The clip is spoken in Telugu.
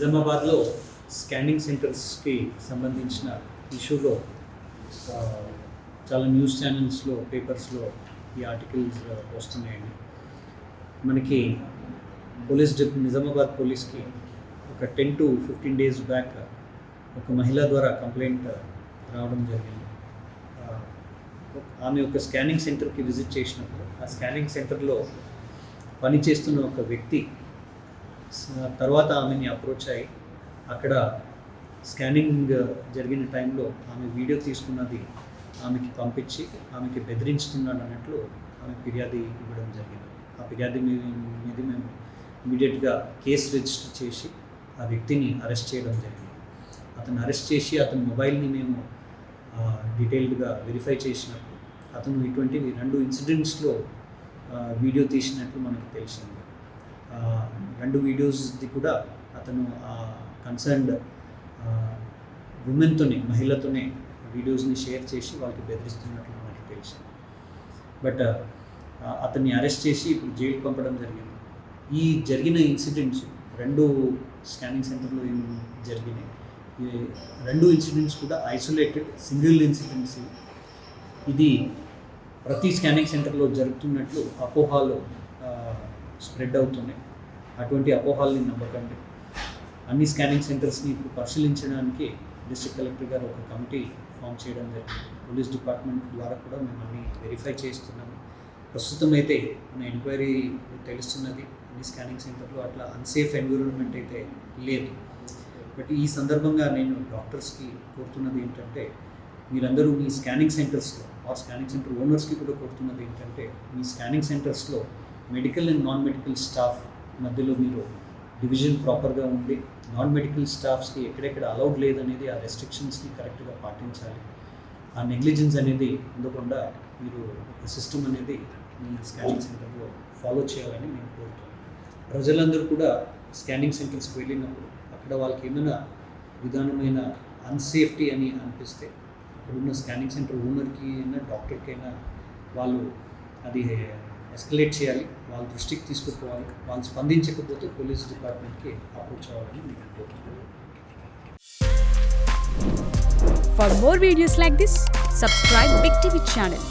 నిజామాబాద్లో స్కానింగ్ సెంటర్స్కి సంబంధించిన ఇష్యూలో చాలా న్యూస్ ఛానల్స్లో పేపర్స్లో ఈ ఆర్టికల్స్ వస్తున్నాయండి. మనకి పోలీస్ డిప్ నిజామాబాద్ పోలీస్కి ఒక ten to fifteen days back ఒక మహిళ ద్వారా కంప్లైంట్ రావడం జరిగింది. ఆమె ఒక స్కానింగ్ సెంటర్కి విజిట్ చేసినప్పుడు ఆ స్కానింగ్ సెంటర్లో పనిచేస్తున్న ఒక వ్యక్తి తర్వాత ఆమెని అప్రోచ్ అయ్యి అక్కడ స్కానింగ్ జరిగిన టైంలో ఆమె వీడియో తీసుకున్నది ఆమెకి పంపించి ఆమెకి బెదిరించుతున్నాడు అన్నట్లు ఆమె ఫిర్యాదు ఇవ్వడం జరిగింది. ఆ ఫిర్యాదు మీద మేము ఇమీడియట్గా కేసు రిజిస్టర్ చేసి ఆ వ్యక్తిని అరెస్ట్ చేయడం జరిగింది. అతను అరెస్ట్ చేసి అతని మొబైల్ని మేము డీటెయిల్డ్గా వెరిఫై చేసినప్పుడు అతను ఇటువంటివి రెండు ఇన్సిడెంట్స్లో వీడియో తీసినట్లు మనకు తెలిసింది. రెండు వీడియోస్ది కూడా అతను కన్సర్న్డ్ ఉమెన్తోనే మహిళతోనే వీడియోస్ని షేర్ చేసి వాళ్ళకి బెదిరిస్తున్నట్లు మనకి తెలిసింది. బట్ అతన్ని అరెస్ట్ చేసి ఇప్పుడు జైలు పంపడం జరిగింది. ఈ జరిగిన ఇన్సిడెంట్స్ రెండు స్కానింగ్ సెంటర్లో జరిగినాయి. ఈ రెండు ఇన్సిడెంట్స్ కూడా ఐసోలేటెడ్ సింగిల్ ఇన్సిడెంట్స్ ఇది ప్రతి స్కానింగ్ సెంటర్లో జరుగుతున్నట్లు అపోహాలు స్ప్రెడ్ అవుతున్నాయి. అటువంటి అపోహాలని నమ్మకండి. అన్ని స్కానింగ్ సెంటర్స్ని ఇప్పుడు పరిశీలించడానికి డిస్ట్రిక్ట్ కలెక్టర్ గారు ఒక కమిటీ ఫామ్ చేయడం జరిగింది. పోలీస్ డిపార్ట్మెంట్ ద్వారా కూడా మేము అన్ని వెరిఫై చేస్తున్నాము ప్రస్తుతం అయితే మన ఎంక్వైరీ తెలుస్తున్నది. అన్ని స్కానింగ్ సెంటర్లో అట్లా అన్సేఫ్ ఎన్విరాన్మెంట్ అయితే లేదు. బట్ ఈ సందర్భంగా నేను డాక్టర్స్కి కోరుతున్నది ఏంటంటే మీరందరూ మీ స్కానింగ్ సెంటర్స్లో ఆ స్కానింగ్ సెంటర్ ఓనర్స్కి కూడా కోరుతున్నది ఏంటంటే మీ స్కానింగ్ సెంటర్స్లో medical and non medical staff మధ్యలో మీరు డివిజన్ ప్రాపర్గా ఉండి నాన్ మెడికల్ స్టాఫ్స్కి ఎక్కడెక్కడ అలౌడ్ లేదనేది ఆ రెస్ట్రిక్షన్స్ని కరెక్ట్గా పాటించాలి. ఆ నెగ్లిజెన్స్ అనేది ఉండకుండా మీరు సిస్టమ్ అనేది స్కానింగ్ సెంటర్లో ఫాలో చేయాలని నేను కోరుతున్నాను. ప్రజలందరూ కూడా స్కానింగ్ సెంటర్స్కి వెళ్ళినప్పుడు అక్కడ వాళ్ళకి ఏమైనా విధానమైన అన్సేఫ్టీ అని అనిపిస్తే అక్కడున్న స్కానింగ్ సెంటర్ ఓనర్కి అయినా డాక్టర్కి అయినా వాళ్ళు అది ఎస్కలేట్ చేయాలి వాళ్ళ దృష్టికి తీసుకుపోవాలి వాళ్ళు స్పందించకపోతే పోలీస్ డిపార్ట్మెంట్కి అప్రోచ్ అవ్వాలని నేను కోరుతున్నాను. For more videos like this, subscribe Big TV channel.